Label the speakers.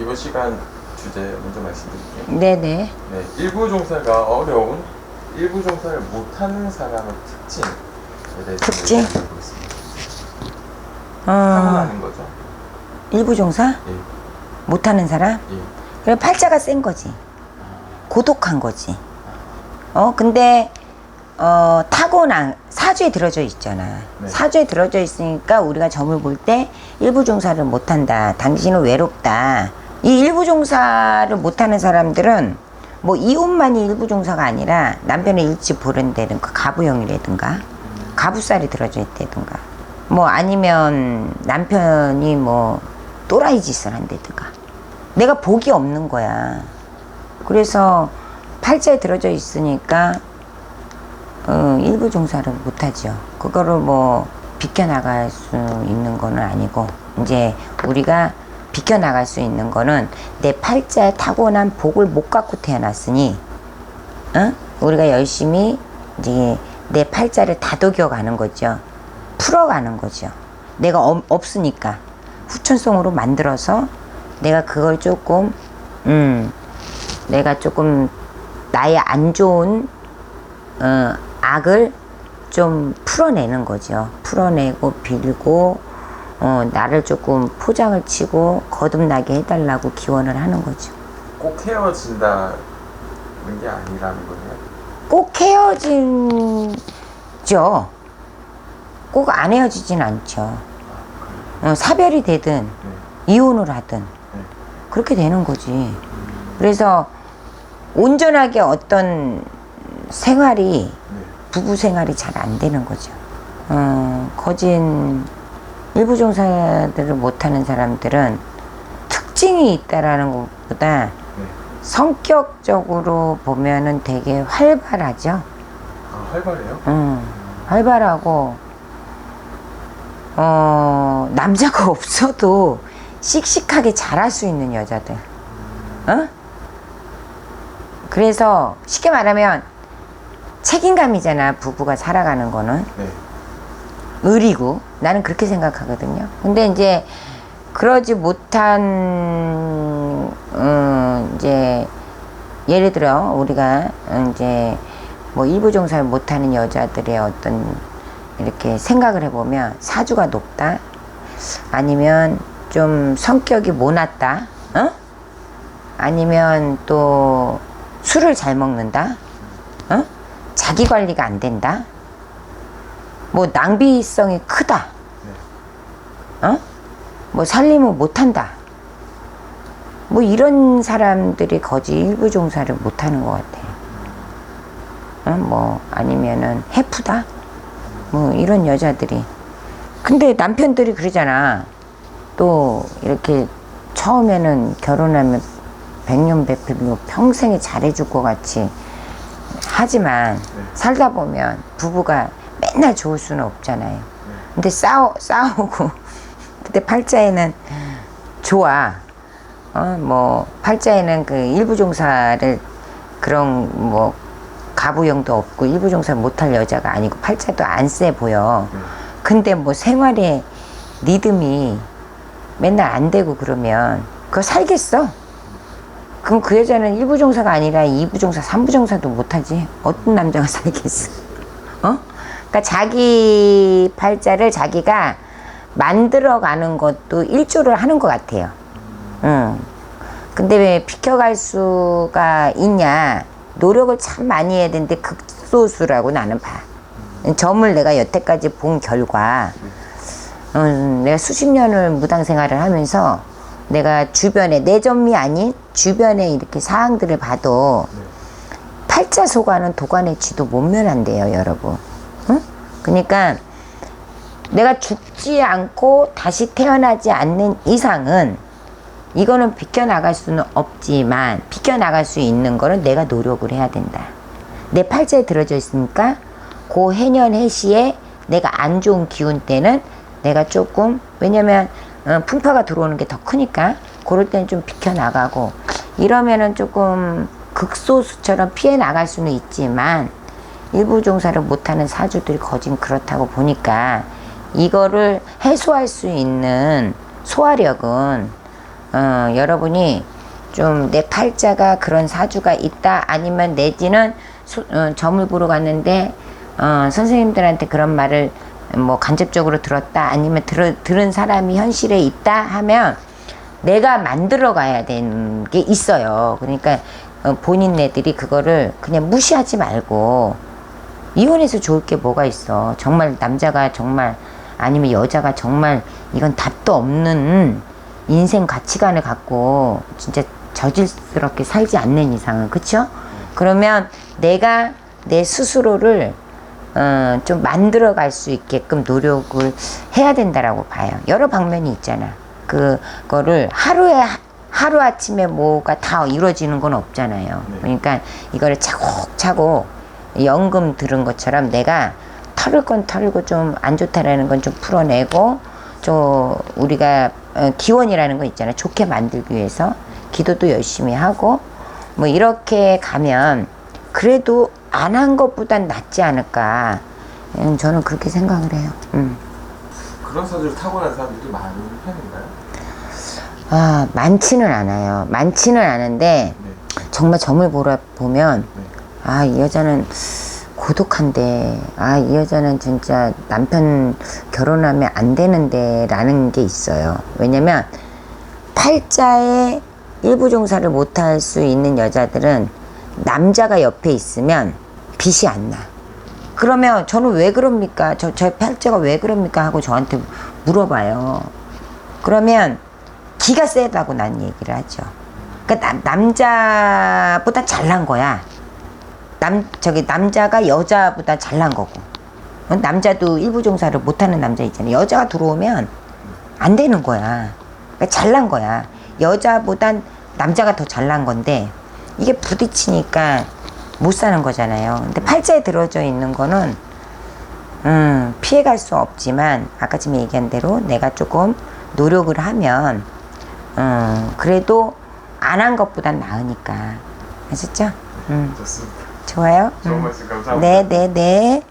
Speaker 1: 이번 시간 주제 먼저 말씀드릴게요.
Speaker 2: 네네.
Speaker 1: 네, 일부 종사가 어려운 일부 종사를 못하는 사람의 특징에 대해서
Speaker 2: 특징?
Speaker 1: 얘기해 보겠습니다.
Speaker 2: 어,
Speaker 1: 타고나는 거죠.
Speaker 2: 일부 종사
Speaker 1: 예,
Speaker 2: 못하는 사람?
Speaker 1: 예.
Speaker 2: 그래 팔자가 센 거지. 고독한 거지. 어 근데 어 타고난 사주에 들어져 있잖아.
Speaker 1: 네.
Speaker 2: 사주에 들어져 있으니까 우리가 점을 볼 때 일부 종사를 못한다. 당신은 외롭다. 이 일부 종사를 못하는 사람들은 뭐 이혼만이 일부 종사가 아니라 남편의 일찍 보낸다든가 가부형이라든가 가부살이 들어져 있다든가 뭐 아니면 남편이 뭐 또라이 짓을 한다든가 내가 복이 없는 거야. 그래서 팔자에 들어져 있으니까 어, 일부 종사를 못하죠. 그거를 뭐 비켜나갈 수 있는 거는 아니고 이제 우리가 비켜나갈 수 있는 거는 내 팔자에 타고난 복을 못 갖고 태어났으니 어? 우리가 열심히 이제 내 팔자를 다독여 가는 거죠. 풀어가는 거죠. 내가 없, 없으니까 후천성으로 만들어서 내가 그걸 조금 음 내가 조금 나의 안 좋은 어, 악을 좀 풀어내는 거죠. 풀어내고 빌고 어, 나를 조금 포장을 치고 거듭나게 해달라고 기원을 하는 거죠.
Speaker 1: 꼭 헤어진다는 게 아니라는 거예요.
Speaker 2: 꼭 헤어진죠. 꼭 안 헤어지진 않죠. 어, 사별이 되든
Speaker 1: 네.
Speaker 2: 이혼을 하든
Speaker 1: 네.
Speaker 2: 그렇게 되는 거지. 그래서 온전하게 어떤 생활이
Speaker 1: 네.
Speaker 2: 부부 생활이 잘 안 되는 거죠. 어, 거진 일부 종사들을 못하는 사람들은 특징이 있다라는 것보다
Speaker 1: 네.
Speaker 2: 성격적으로 보면은 되게 활발하죠.
Speaker 1: 아, 활발해요?
Speaker 2: 음, 활발하고 어, 남자가 없어도 씩씩하게 잘할 수 있는 여자들. 어? 그래서 쉽게 말하면 책임감이잖아. 부부가 살아가는 거는.
Speaker 1: 네.
Speaker 2: 의리고 나는 그렇게 생각하거든요. 근데 이제 그러지 못한 음, 이제 예를 들어 우리가 이제 뭐 일부 종사를 못하는 여자들의 어떤 이렇게 생각을 해보면 사주가 높다 아니면 좀 성격이 모났다 어? 아니면 또 술을 잘 먹는다 어? 자기 관리가 안 된다 뭐 낭비성이 크다. 어? 뭐 살림을 못한다. 뭐 이런 사람들이 거지 일부 종사를 못하는 것 같아. 어? 뭐 아니면은 해프다. 뭐 이런 여자들이. 근데 남편들이 그러잖아. 또 이렇게 처음에는 결혼하면 백년백필로 평생에 잘해줄 것 같이 하지만 살다 보면 부부가 맨날 좋을 수는 없잖아요. 근데 싸우, 싸우고, 그때 팔자에는 좋아. 어, 뭐, 팔자에는 그 일부 종사를 그런 뭐, 가부형도 없고 일부 종사를 못할 여자가 아니고 팔자도 안 세 보여. 근데 뭐 생활에 리듬이 맨날 안 되고 그러면 그거 살겠어? 그럼 그 여자는 일부 종사가 아니라 이부 종사, 삼부 종사도 못하지. 어떤 남자가 살겠어? 어? 그러니까 자기 팔자를 자기가 만들어가는 것도 일조를 하는 것 같아요. 응. 근데 왜 비켜갈 수가 있냐? 노력을 참 많이 해야 되는데 극소수라고 나는 봐. 점을 내가 여태까지 본 결과, 음, 내가 수십 년을 무당 생활을 하면서 내가 주변에 내 점이 아닌 주변에 이렇게 사항들을 봐도 팔자 소관은 도관의 쥐도 못 면한대요, 여러분. 응? 그러니까 내가 죽지 않고 다시 태어나지 않는 이상은 이거는 비껴나갈 수는 없지만 비껴나갈 수 있는 거는 내가 노력을 해야 된다. 내 팔자에 들어져 있으니까 고 해년 해시에 내가 안 좋은 기운 때는 내가 조금 왜냐면 어, 풍파가 들어오는 게 더 크니까 그럴 때는 좀 비켜나가고 이러면은 조금 극소수처럼 피해 나갈 수는 있지만 일부 종사를 못하는 사주들이 거진 그렇다고 보니까 이거를 해소할 수 있는 소화력은 어, 여러분이 좀 내 팔자가 그런 사주가 있다 아니면 내지는 소- 어, 점을 보러 갔는데 어, 선생님들한테 그런 말을 뭐 간접적으로 들었다 아니면 들, 들은 사람이 현실에 있다 하면 내가 만들어 가야 되는 게 있어요. 그러니까 어, 본인네들이 그거를 그냥 무시하지 말고 이혼해서 좋을 게 뭐가 있어. 정말 남자가 정말 아니면 여자가 정말 이건 답도 없는 인생 가치관을 갖고 진짜 저질스럽게 살지 않는 이상은 그쵸? 그러면 내가 내 스스로를 어, 좀 만들어 갈 수 있게끔 노력을 해야 된다라고 봐요. 여러 방면이 있잖아. 그거를 하루에 하루 아침에 뭐가 다 이루어지는 건 없잖아요.
Speaker 1: 네.
Speaker 2: 그러니까 이거를 차곡차곡 연금 들은 것처럼 내가 털을 건 털고 좀 안 좋다라는 건 좀 풀어내고 좀 우리가 어, 기원이라는 거 있잖아요. 좋게 만들기 위해서 기도도 열심히 하고 뭐 이렇게 가면 그래도 안 한 것보단 낫지 않을까. 음, 저는 그렇게 생각을 해요. 음.
Speaker 1: 그런 사주를 타고난 사람들이 많은 편인가요?
Speaker 2: 아, 많지는 않아요. 많지는 않은데
Speaker 1: 네.
Speaker 2: 정말 점을 보라 보면
Speaker 1: 네.
Speaker 2: 아, 이 여자는 고독한데, 아, 이 여자는 진짜 남편 결혼하면 안 되는데, 라는 게 있어요. 왜냐면, 팔자에 일부 종사를 못할 수 있는 여자들은 남자가 옆에 있으면 빛이 안 나. 그러면 저는 왜 그럽니까? 저, 저 팔자가 왜 그럽니까? 하고 저한테 물어봐요. 그러면 기가 세다고 난 얘기를 하죠. 그러니까 남, 남자보다 잘난 거야. 남 저기 남자가 여자보다 잘난 거고. 어, 남자도 일부 종사를 못하는 남자 있잖아요. 여자가 들어오면 안 되는 거야. 그러니까 잘난 거야. 여자보단 남자가 더 잘난 건데 이게 부딪히니까 못 사는 거잖아요. 근데 팔자에 들어져 있는 거는 음, 피해갈 수 없지만 아까 지금 얘기한 대로 내가 조금 노력을 하면 음, 그래도 안 한 것보단 나으니까. 아셨죠? 음,
Speaker 1: 좋습니다.
Speaker 2: 좋아요?
Speaker 1: 좋은
Speaker 2: 음.
Speaker 1: 말씀 감사합니다.
Speaker 2: 네, 네, 네.